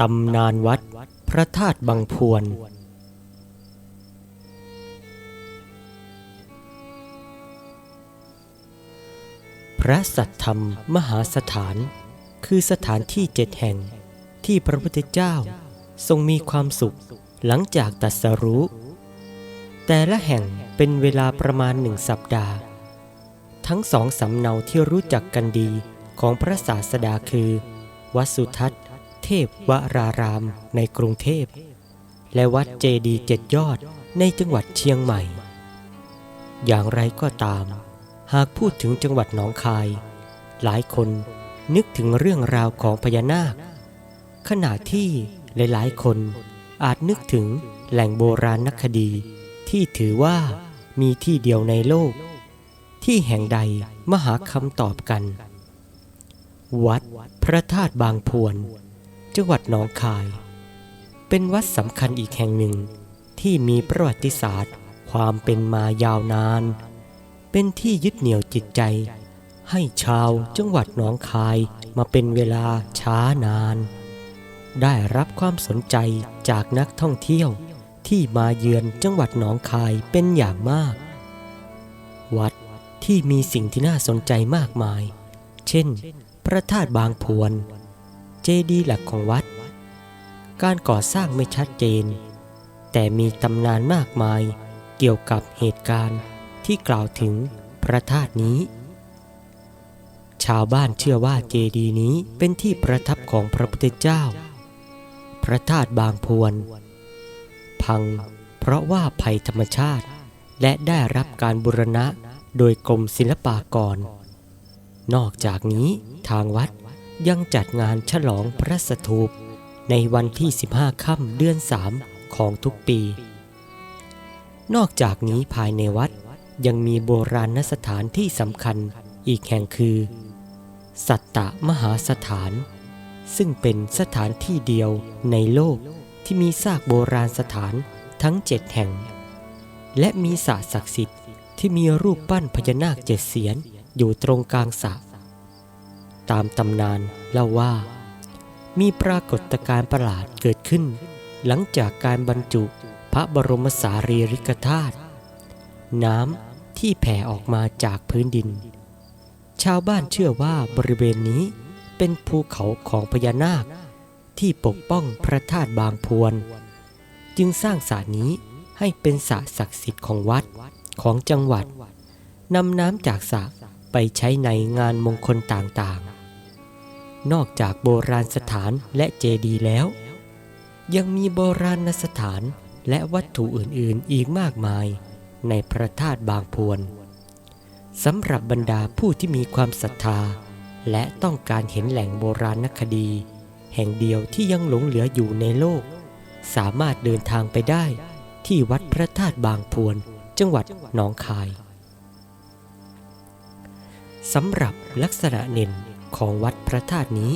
ตำนานวัดพระธาตุบางพวน พระสัทธรรมมหาสถาน คือสถานที่เจ็ดแห่งที่พระพุทธเจ้าทรงมีความสุขหลังจากตัสรู้ แต่ละแห่งเป็นเวลาประมาณหนึ่งสัปดาห์ ทั้งสองสำเนาที่รู้จักกันดีของพระศาสดาคือ วัดสุทัศน พวรารามในกรุงเทพ และวัดเจดีเจ็ดยอดในจังหวัดเชียงใหม่ อย่างไรก็ตาม หากพูดถึงจังหวัดหนองคาย หลายคนนึกถึงเรื่องราวของพญานาค ขณะที่หลายๆ คนอาจนึกถึงแหล่งโบราณนักคดีที่ถือว่ามีที่เดียวในโลก ที่แห่งใดมหาคำตอบกัน วัดพระธาตุบางพวน จังหวัดหนองคาย เป็นวัดสำคัญอีกแห่งหนึ่งที่มีประวัติศาสตร์ ความเป็นมายาวนาน เป็นที่ยึดเหนี่ยวจิตใจ ให้ชาวจังหวัดหนองคายมาเป็นเวลาช้านาน ได้รับความสนใจจากนักท่องเที่ยวที่มาเยือนจังหวัดหนองคายเป็นอย่างมาก วัดที่มีสิ่งที่น่าสนใจมากมาย เช่น พระธาตุบางพวน เจดีย์หลักของวัด การก่อสร้างไม่ชัดเจน แต่มีตำนานมากมายเกี่ยวกับเหตุการณ์ที่กล่าวถึงพระธาตุนี้ ชาวบ้านเชื่อว่าเจดีย์นี้เป็นที่ประทับของพระพุทธเจ้า พระธาตุบางพวน พังเพราะว่าภัยธรรมชาติ และได้รับการบูรณะโดยกรมศิลปากร นอกจากนี้ทางวัด ยังจัดงานฉลองพระสถูปในวันที่ 15 ค่ำเดือน 3 ของทุกปี นอกจากนี้ภายในวัดยังมีโบราณสถานที่สำคัญอีกแห่งคือ สัตตมหาสถาน ซึ่งเป็นสถานที่เดียวในโลกที่มีซากโบราณสถานทั้งเจ็ดแห่ง และมีสระศักดิ์สิทธิ์ที่มีรูปปั้นพญานาคเจ็ดเสียนอยู่ตรงกลางสระ ตามตำนานเล่าว่า มีปรากฏการณ์ประหลาดเกิดขึ้น หลังจากการบรรจุพระบรมสารีริกธาตุน้ำที่แผ่ออกมาจากพื้นดิน ชาวบ้านเชื่อว่าบริเวณนี้เป็นภูเขาของพญานาค ที่ปกป้องพระธาตุบางพวน จึงสร้างสระนี้ให้เป็นสระศักดิ์สิทธิ์ของวัดของจังหวัดนำน้ำจากสระไปใช้ในงานมงคลต่างๆ นอกจากโบราณสถานและเจดีย์แล้ว ยังมีโบราณสถานและวัตถุอื่นๆอีกมากมาย ในพระธาตุบางพวนสำหรับบรรดาผู้ที่มีความศรัทธา และต้องการเห็นแหล่งโบราณคดี แห่งเดียวที่ยังหลงเหลืออยู่ในโลก สามารถเดินทางไปได้ที่วัดพระธาตุบางพวน จังหวัดหนองคายสำหรับลักษณะเน่น ของวัดพระธาตุนี้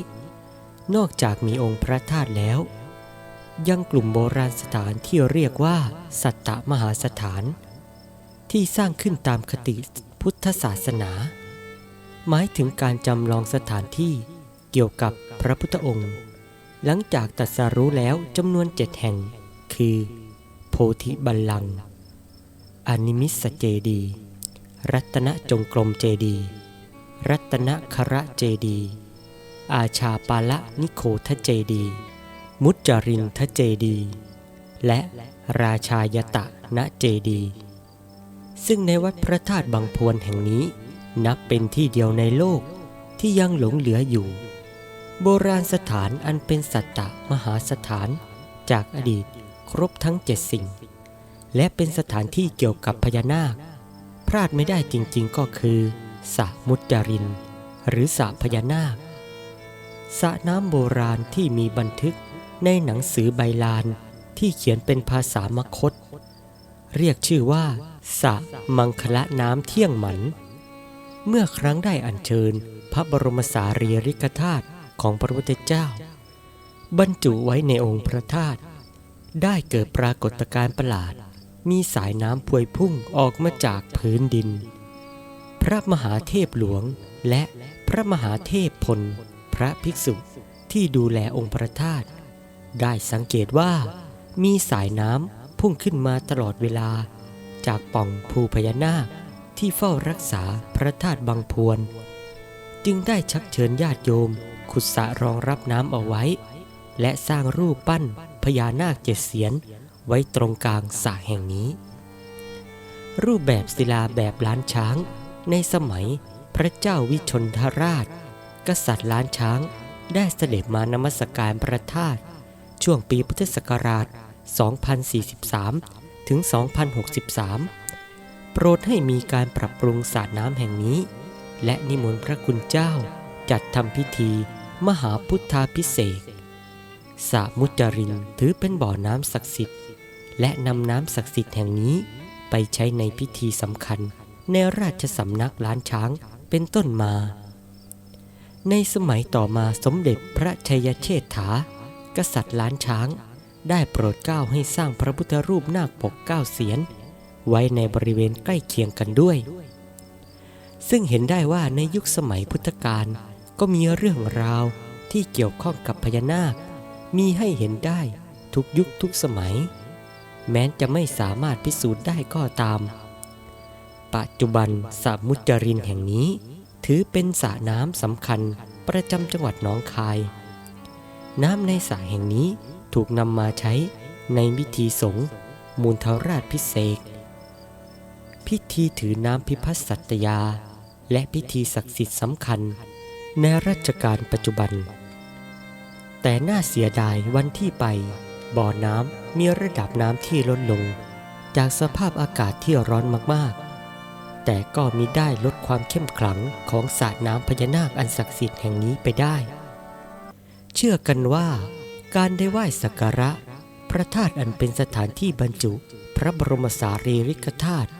นอกจากมีองค์พระธาตุแล้ว ยังกลุ่มโบราณสถานที่เรียกว่า สัตตมหาสถาน ที่สร้างขึ้นตามคติพุทธศาสนา หมายถึงการจำลองสถานที่เกี่ยวกับพระพุทธองค์ หลังจากตรัสรู้แล้วจำนวนเจ็ดแห่ง คือ โพธิบัลลังก์อนิมิสเจดี รัตนจงกรมเจดี รัตนคระเจดี อาชาปาละนิโคทเจดี มุจจารินทเจดี และราชายตะณเจดี ซึ่งในวัดพระธาตุบางพวนแห่งนี้ นับเป็นที่เดียวในโลกที่ยังหลงเหลืออยู่ โบราณสถานอันเป็นสัตตมหาสถานจากอดีตครบทั้งเจ็ดสิ่ง และเป็นสถานที่เกี่ยวกับพญานาค พลาดไม่ได้จริงๆก็คือ สะมุจจริน หรือสะพญานาคสระน้ำโบราณที่มีบันทึกในหนังสือใบลานที่เขียนเป็นภาษามคต เรียกชื่อว่าสระมังคละน้ำเที่ยงหมัน เมื่อครั้งได้อัญเชิญพระบรมสารีริกธาตุของพระพุทธเจ้า บรรจุไว้ในองค์พระธาตุได้เกิดปรากฏการณ์ประหลาด มีสายน้ำพวยพุ่งออกมาจากพื้นดิน พระมหาเทพหลวง และพระมหาเทพพล พระภิกษุที่ดูแลองค์พระธาตุได้สังเกตว่า มีสายน้ำพุ่งขึ้นมาตลอดเวลา จากป่องภูพญานาคที่เฝ้ารักษาพระธาตุบางพวน จึงได้ชักเชิญญาติโยม ขุดสระรองรับน้ำเอาไว้ และสร้างรูปปั้นพญานาคเจ็ดเสียนไว้ตรงกลางสระแห่งนี้ รูปแบบศิลาแบบล้านช้าง ในสมัยพระเจ้าวิชนทราช กษัตริย์ล้านช้างได้เสด็จมานมัสการพระธาตุช่วงปีพุทธศักราช 2043 ถึง 2063 โปรดให้มีการปรับปรุงสระน้ำแห่งนี้ และนิมนต์พระคุณเจ้าจัดทำพิธีมหาพุทธาพิเศษสระมุจรินถือเป็นบ่อน้ำศักดิ์สิทธิ์ และนำน้ำศักดิ์สิทธิ์แห่งนี้ไปใช้ในพิธีสำคัญ ในราชสำนักล้านช้างเป็นต้นมา ในสมัยต่อมาสมเด็จพระชัยเชษฐา กษัตริย์ล้านช้าง ได้โปรดเกล้าให้สร้างพระพุทธรูปนาคปกเก้าเสียน ไว้ในบริเวณใกล้เคียงกันด้วย ซึ่งเห็นได้ว่าในยุคสมัยพุทธกาลก็มีเรื่องราวที่เกี่ยวข้องกับพญานาค มีให้เห็นได้ทุกยุคทุกสมัย แม้จะไม่สามารถพิสูจน์ได้ก็ตาม ปัจจุบันสระมุจรินแห่งนี้ ถือเป็นสระน้ำสำคัญประจำจังหวัดหนองคาย น้ำในสระแห่งนี้ถูกนำมาใช้ในพิธีสงฆ์มูลทราชพิเศษพิธีถือน้ำพิพัฒน์สัตยา และพิธีศักดิ์สิทธิ์สำคัญ ในรัชกาลปัจจุบัน แต่น่าเสียดายวันที่ไป บ่อน้ำมีระดับน้ำที่ลดลง จากสภาพอากาศที่ร้อนมากๆ แต่ก็มิได้ลดความเข้มขลังของสระน้ำพญานาคอันศักดิ์สิทธิ์แห่งนี้ไปได้ เชื่อกันว่าการได้ไหว้สักการะ พระธาตุอันเป็นสถานที่บรรจุ พระบรมสารีริกธาตุ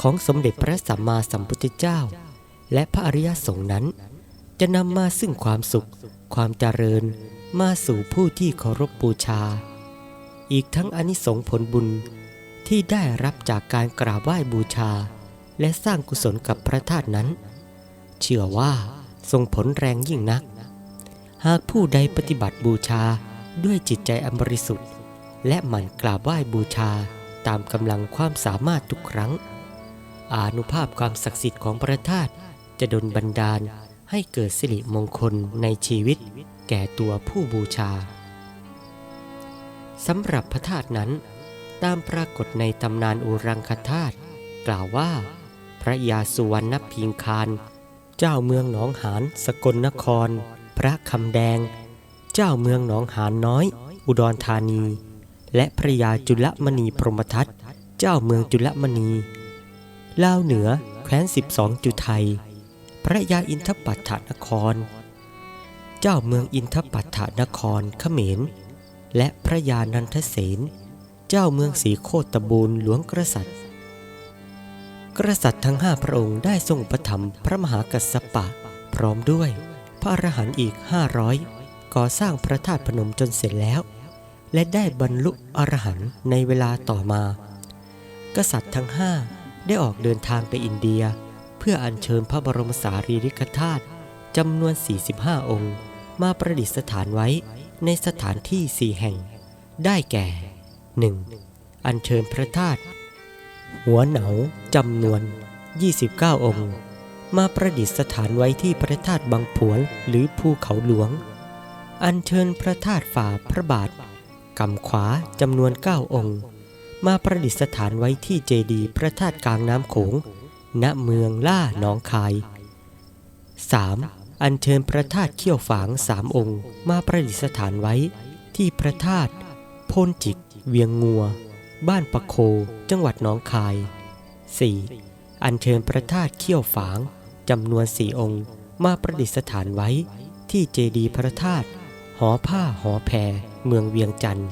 ของสมเด็จพระสัมมาสัมพุทธเจ้า และพระอริยสงฆ์นั้น จะนำมาซึ่งความสุข ความเจริญมาสู่ผู้ที่เคารพบูชา อีกทั้งอนิสงผลบุญที่ได้รับจากการกราบไหว้บูชา และสร้างกุศลกับพระธาตุนั้น เชื่อว่าทรงผลแรงยิ่งนัก หากผู้ใดปฏิบัติบูชาด้วยจิตใจอันบริสุทธิ์ และหมั่นกราบไหว้บูชาตามกำลังความสามารถทุกครั้ง อานุภาพความศักดิ์สิทธิ์ของพระธาตุจะดลบันดาลให้เกิดสิริมงคลในชีวิต แก่ตัวผู้บูชาสำหรับพระธาตุนั้น ตามปรากฏในตำนานอุรังคธาตุกล่าวว่า พระยาสุวรรณพิงคาร เจ้าเมืองหนองหานสกลนคร พระคำแดง เจ้าเมืองหนองหานน้อย อุดรธานี และพระยาจุลมณีพรหมทัตเจ้าเมืองจุลมณีลาวเหนือแคว้นสิบสองจุไทย พระยาอินทปัฏฐนคร เจ้าเมืองอินทปัฏฐนครเขมร และพระยานันทเสน เจ้าเมืองสีโคตบูรหลวงกษัตริย์ กษัตริย์ทั้งห้าพระองค์ได้ทรงประถมพระมหากัสสปะ พร้อมด้วยพระอรหันต์อีกห้าร้อยก่อสร้างพระธาตุพนมจนเสร็จแล้ว และได้บรรลุอรหันต์ในเวลาต่อมา กษัตริย์ทั้งห้าได้ออกเดินทางไปอินเดีย เพื่ออัญเชิญพระบรมสารีริกธาตุจำนวน 45 องค์ มาประดิษฐานไว้ในสถานที่สี่แห่ง ได้แก่ 1. อัญเชิญพระธาตุ หัวเหนาจำนวน 29 องค์ มาประดิษฐานไว้ที่พระธาตุบางผวนหรือภูเขาหลวง อัญเชิญพระธาตุฝ่าพระบาทกำขวาจำนวน 9 องค์ มาประดิษฐานไว้ที่เจดีย์พระธาตุกลางน้ำโขง ณเมืองล่าหนองคาย 3. อัญเชิญพระธาตุเขี้ยวฝางสามองค์ มาประดิษฐานไว้ที่พระธาตุพนจิกเวียงงัว บ้านปะโค จังหวัดหนองคาย 4. อัญเชิญพระธาตุเขี้ยวฝางจำนวนสี่องค์มาประดิษฐานไว้ที่เจดีย์พระธาตุหอผ้าหอแพรเมืองเวียงจันทร์